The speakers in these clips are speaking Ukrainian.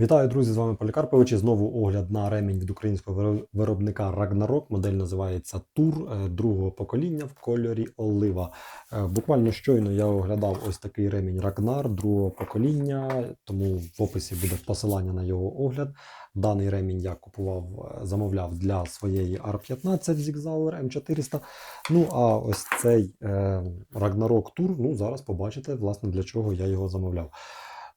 Вітаю, друзі! З вами Полікарпович. Знову огляд на ремінь від українського виробника Ragnarok. Модель називається Тур е, другого покоління в кольорі олива. Е, Буквально щойно я оглядав ось такий ремінь Ragnar другого покоління, тому в описі буде посилання на його огляд. Даний ремінь я купував, е, замовляв для своєї R15 Zigzauer M400. Ну а ось цей Ragnarok Tour, ну зараз побачите, власне, для чого я його замовляв.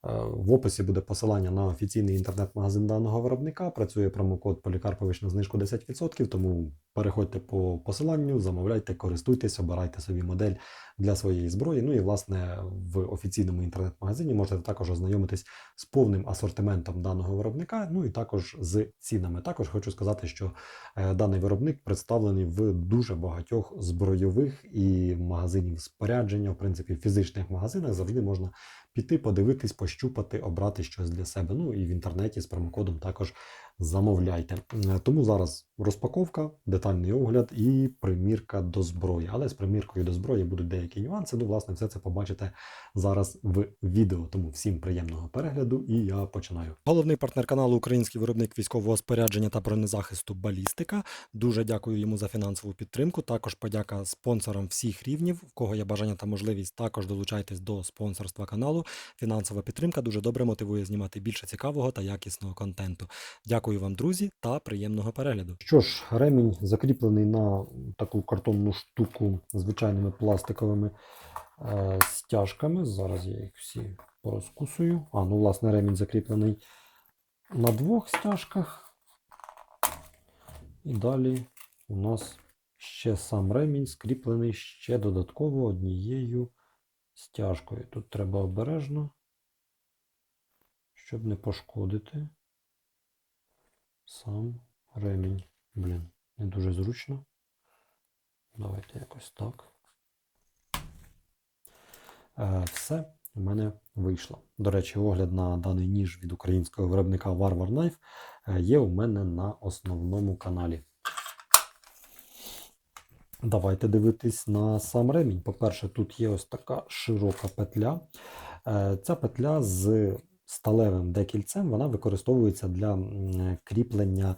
Е, В описі буде посилання на офіційний інтернет-магазин даного виробника. Працює промокод Полікарпович на знижку 10%, тому переходьте по посиланню, замовляйте, користуйтесь, обирайте собі модель для своєї зброї. Ну і власне в офіційному інтернет-магазині можете також ознайомитись з повним асортиментом даного виробника, ну і також з цінами. Також хочу сказати, що е, даний виробник представлений в дуже багатьох збройових і магазинів спорядження, в принципі, в фізичних магазинах завжди можна піти, подивитись, пощупати, обрати щось для себе. Ну і в інтернеті з промокодом також замовляйте. Е, Тому зараз розпаковка, детальний огляд і примірка до зброї. Але з приміркою до зброї будуть деякі нюанси. Ну, власне, все це побачите зараз в відео. Тому всім приємного перегляду і я починаю. Головний партнер каналу Український виробник військового спорядження та бронезахисту Балістика. Дуже дякую йому за фінансову підтримку. Також подяка спонсорам всіх рівнів. В кого є бажання та можливість, також долучайтесь до спонсорства каналу. Фінансова підтримка дуже добре мотивує знімати більше цікавого та якісного контенту. Дякую вам, друзі, та приємного перегляду. Що ж, ремінь закріплений на таку картонну штуку звичайними пластиковими е, стяжками. Зараз я їх всі порозкусую. А, ну, власне, ремінь закріплений на двох стяжках. І далі у нас ще сам ремінь скріплений ще додатково однією стяжкою. Тут треба обережно, щоб не пошкодити сам ремінь. Блін, не дуже зручно. Давайте якось так. Е, Все у мене вийшло. До речі, огляд на даний ніж від українського виробника Warwar Knife е, є у мене на основному каналі. Давайте дивитись на сам ремінь. По-перше, тут є ось така широка петля. Е, Ця петля з сталевим декільцем вона використовується для кріплення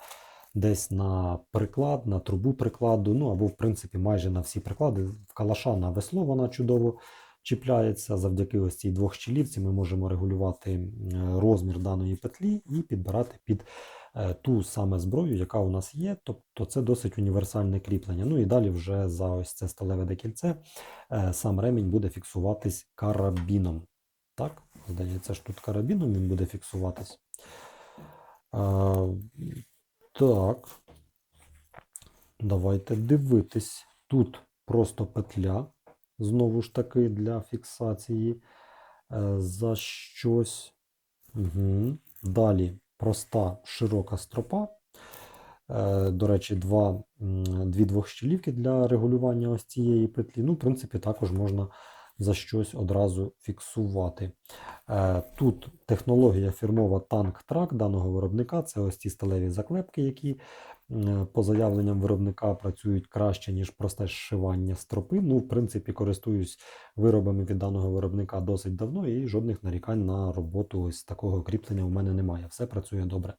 десь на приклад, на трубу прикладу, ну або, в принципі, майже на всі приклади. В калаша на весло вона чудово чіпляється. Завдяки ось цій двох щілівці ми можемо регулювати розмір даної петлі і підбирати під е, ту саме зброю, яка у нас є. Тобто це досить універсальне кріплення. Ну і далі вже за ось це сталеве декільце е, сам ремінь буде фіксуватись карабіном. Так, здається, ж тут карабіном він буде фіксуватись. А, так. Давайте дивитись. Тут просто петля, знову ж таки, для фіксації е, за щось. Угу. Далі проста широка стропа. Е, До речі, два, дві двохщілівки для регулювання ось цієї петлі. Ну, в принципі, також можна за щось одразу фіксувати. Е, Тут технологія фірмова Track даного виробника. Це ось ці сталеві заклепки, які по заявленням виробника працюють краще, ніж просте зшивання стропи. Ну, в принципі, користуюсь виробами від даного виробника досить давно, і жодних нарікань на роботу ось такого кріплення у мене немає. Все працює добре.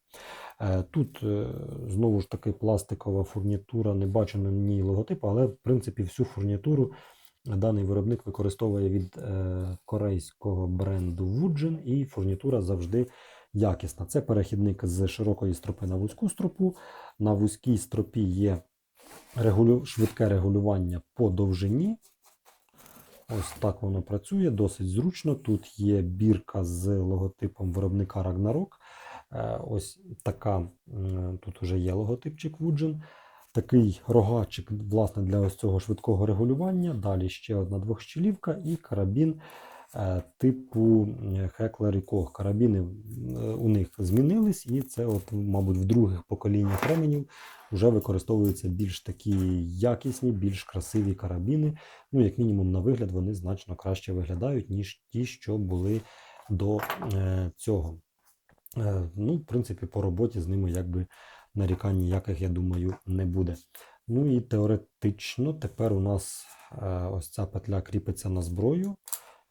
Е, Тут е, знову ж таки пластикова фурнітура, не бачу ній логотипу, але в принципі всю фурнітуру даний виробник використовує від е, корейського бренду Woojin, і фурнітура завжди якісна. Це перехідник з широкої стропи на вузьку стропу. На вузькій стропі є регулю... швидке регулювання по довжині. Ось так воно працює, досить зручно. Тут є бірка з логотипом виробника Ragnarok. Е, Ось така, тут вже є логотипчик Woojin. Такий рогачик власне, для ось цього швидкого регулювання. Далі ще одна двохщілівка і карабін е, типу Heckler Koch. Карабіни у них змінились, і це, от, мабуть, в других поколіннях ременів вже використовуються більш такі якісні, більш красиві карабіни. Ну, як мінімум, на вигляд вони значно краще виглядають, ніж ті, що були до е, цього. Е, ну, в принципі, по роботі з ними якби нарікань ніяких, я думаю, не буде. Ну і теоретично тепер у нас е, ось ця петля кріпиться на зброю.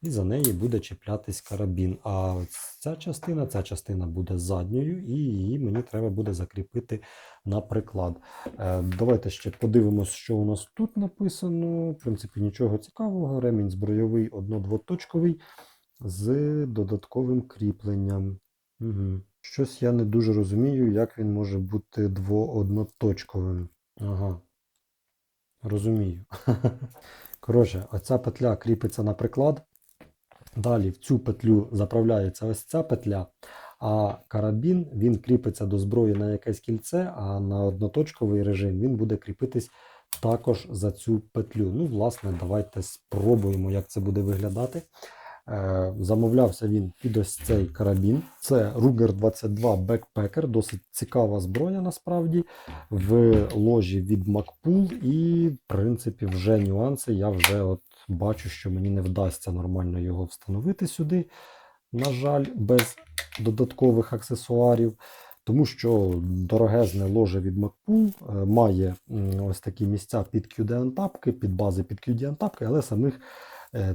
і за неї буде чіплятись карабін. А ось ця частина, ця частина буде задньою, і її мені треба буде закріпити на приклад. Е, Давайте ще подивимось, що у нас тут написано. В принципі, нічого цікавого. Ремінь збройовий одно-двоточковий з додатковим кріпленням. Угу. Щось я не дуже розумію, як він може бути дво-одноточковим. Ага. Розумію. Коротше, оця петля кріпиться на приклад. Далі в цю петлю заправляється ось ця петля, а карабін він кріпиться до зброї на якесь кільце, а на одноточковий режим він буде кріпитись також за цю петлю. Ну, власне, давайте спробуємо, як це буде виглядати. Е, Замовлявся він під ось цей карабін. Це Ruger 22 Backpacker, досить цікава зброя насправді в ложі від Macpool. І, в принципі, вже нюанси. Я вже от бачу, що мені не вдасться нормально його встановити сюди. На жаль, без додаткових аксесуарів. Тому що дорогезне ложе від Macpool е, має ось такі місця під QD-антапки, під бази під QD-антапки, але самих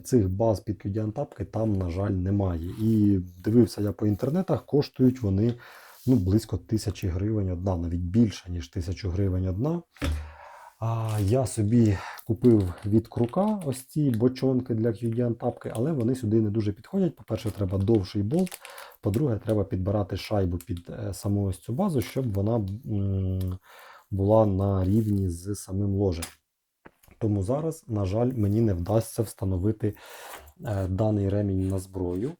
цих баз під QD-антапки там, на жаль, немає. І дивився я по інтернетах, коштують вони ну, близько тисячі гривень одна, навіть більше, ніж тисячу гривень одна. А я собі купив від крука ось ці бочонки для QD-антапки, але вони сюди не дуже підходять. По-перше, треба довший болт. По-друге, треба підбирати шайбу під е, саму ось цю базу, щоб вона була на рівні з самим ложем. Тому зараз, на жаль, мені не вдасться встановити е, даний ремінь на зброю.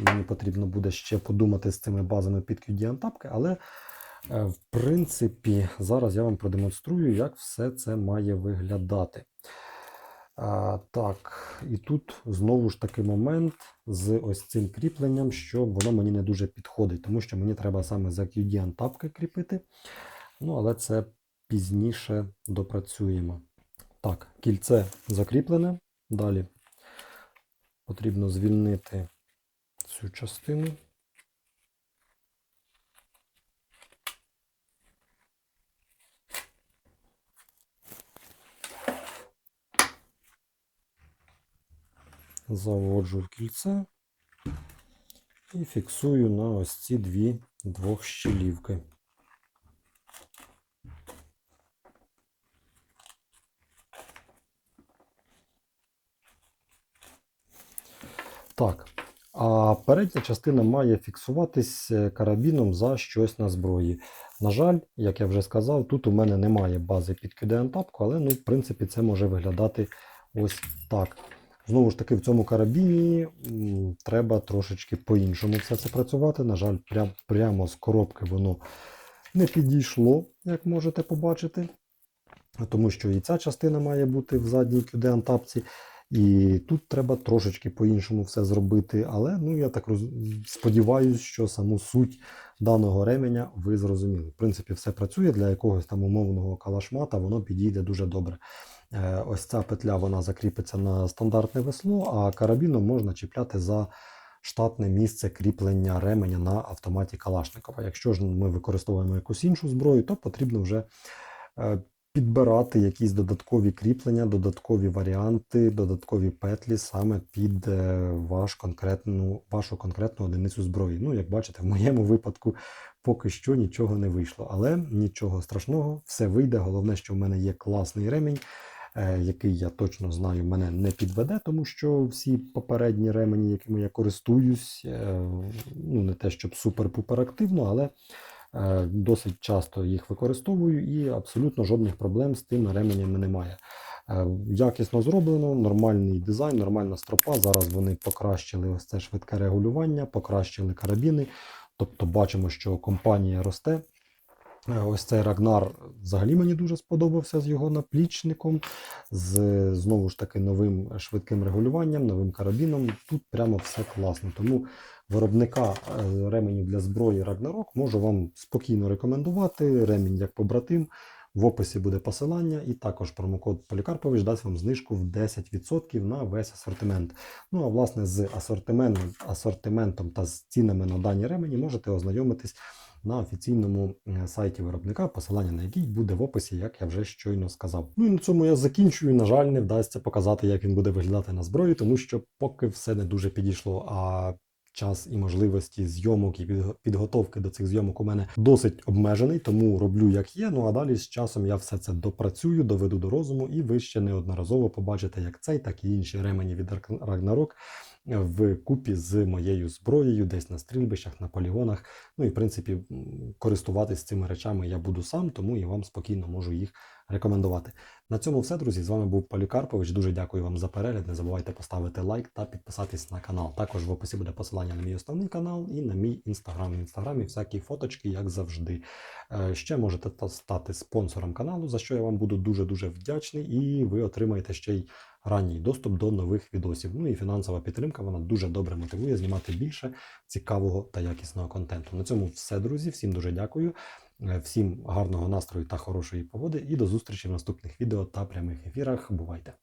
Мені потрібно буде ще подумати з цими базами під QD-антапки, але Е, В принципі, зараз я вам продемонструю, як все це має виглядати. А, так, і тут знову ж таки момент з ось цим кріпленням, що воно мені не дуже підходить, тому що мені треба саме за QD антапки кріпити. Ну, але це пізніше допрацюємо. Так, кільце закріплене. Далі потрібно звільнити цю частину. заводжу в кільце і фіксую на ось ці дві двохщелівки. Так, а передня частина має фіксуватись е, карабіном за щось на зброї. На жаль, як я вже сказав, тут у мене немає бази під QD-антапку, але ну, в принципі це може виглядати ось так. Знову ж таки, в цьому карабіні треба трошечки по-іншому все це працювати. На жаль, прям, прямо з коробки воно не підійшло, як можете побачити. Тому що і ця частина має бути в задній QD-антапці. І тут треба трошечки по-іншому все зробити. Але ну, я так роз... сподіваюся, що саму суть даного ременя ви зрозуміли. В принципі, все працює для якогось там умовного калашмата, воно підійде дуже добре. Е, Ось ця петля вона закріпиться на стандартне весло, а карабіном можна чіпляти за штатне місце кріплення ременя на автоматі Калашникова. Якщо ж ми використовуємо якусь іншу зброю, то потрібно вже е, підбирати якісь додаткові кріплення, додаткові варіанти, додаткові петлі саме під е, ваш конкретну, вашу конкретну одиницю зброї. Ну, як бачите, в моєму випадку поки що нічого не вийшло. Але нічого страшного, все вийде. Головне, що в мене є класний ремінь. е, Який я точно знаю, мене не підведе, тому що всі попередні ремені, якими я користуюсь, е, ну не те, щоб супер-пупер активно, але Досить часто їх використовую і абсолютно жодних проблем з тими ременями немає. Е, Якісно зроблено, нормальний дизайн, нормальна стропа. Зараз вони покращили ось це швидке регулювання, покращили карабіни. Тобто бачимо, що компанія росте. Ось цей Рагнар взагалі мені дуже сподобався з його наплічником, з знову ж таки новим швидким регулюванням, новим карабіном. Тут прямо все класно. Тому виробника е, ременів для зброї Ragnarok можу вам спокійно рекомендувати. Ремінь як побратим. В описі буде посилання, і також промокод Полікарпович дасть вам знижку в 10% на весь асортимент. Ну а власне з асортиментом, асортиментом та з цінами на дані ремені можете ознайомитись на офіційному е, сайті виробника, посилання на який буде в описі, як я вже щойно сказав. Ну і на цьому я закінчую. На жаль, не вдасться показати, як він буде виглядати на зброї, тому що поки все не дуже підійшло. А час і можливості зйомок і підготовки до цих зйомок у мене досить обмежений, тому роблю як є. Ну а далі з часом я все це допрацюю, доведу до розуму, і ви ще неодноразово побачите як цей, так і інші ремені від Ragnarok в купі з моєю зброєю, десь на стрільбищах, на полігонах. Ну і в принципі користуватись цими речами я буду сам, тому і вам спокійно можу їх рекомендувати. На цьому все, друзі. З вами був Полікарпович. Дуже дякую вам за перегляд. Не забувайте поставити лайк та підписатись на канал. Також в описі буде посилання на мій основний канал і на мій інстаграм. В інстаграмі всякі фоточки, як завжди. Е, Ще можете стати спонсором каналу, за що я вам буду дуже дуже вдячний, і ви отримаєте ще й ранній доступ до нових відосів. Ну і фінансова підтримка вона дуже добре мотивує знімати більше цікавого та якісного контенту. На цьому все, друзі. Всім дуже дякую. Е, Всім гарного настрою та хорошої погоди. І до зустрічі в наступних відео та прямих ефірах. Бувайте!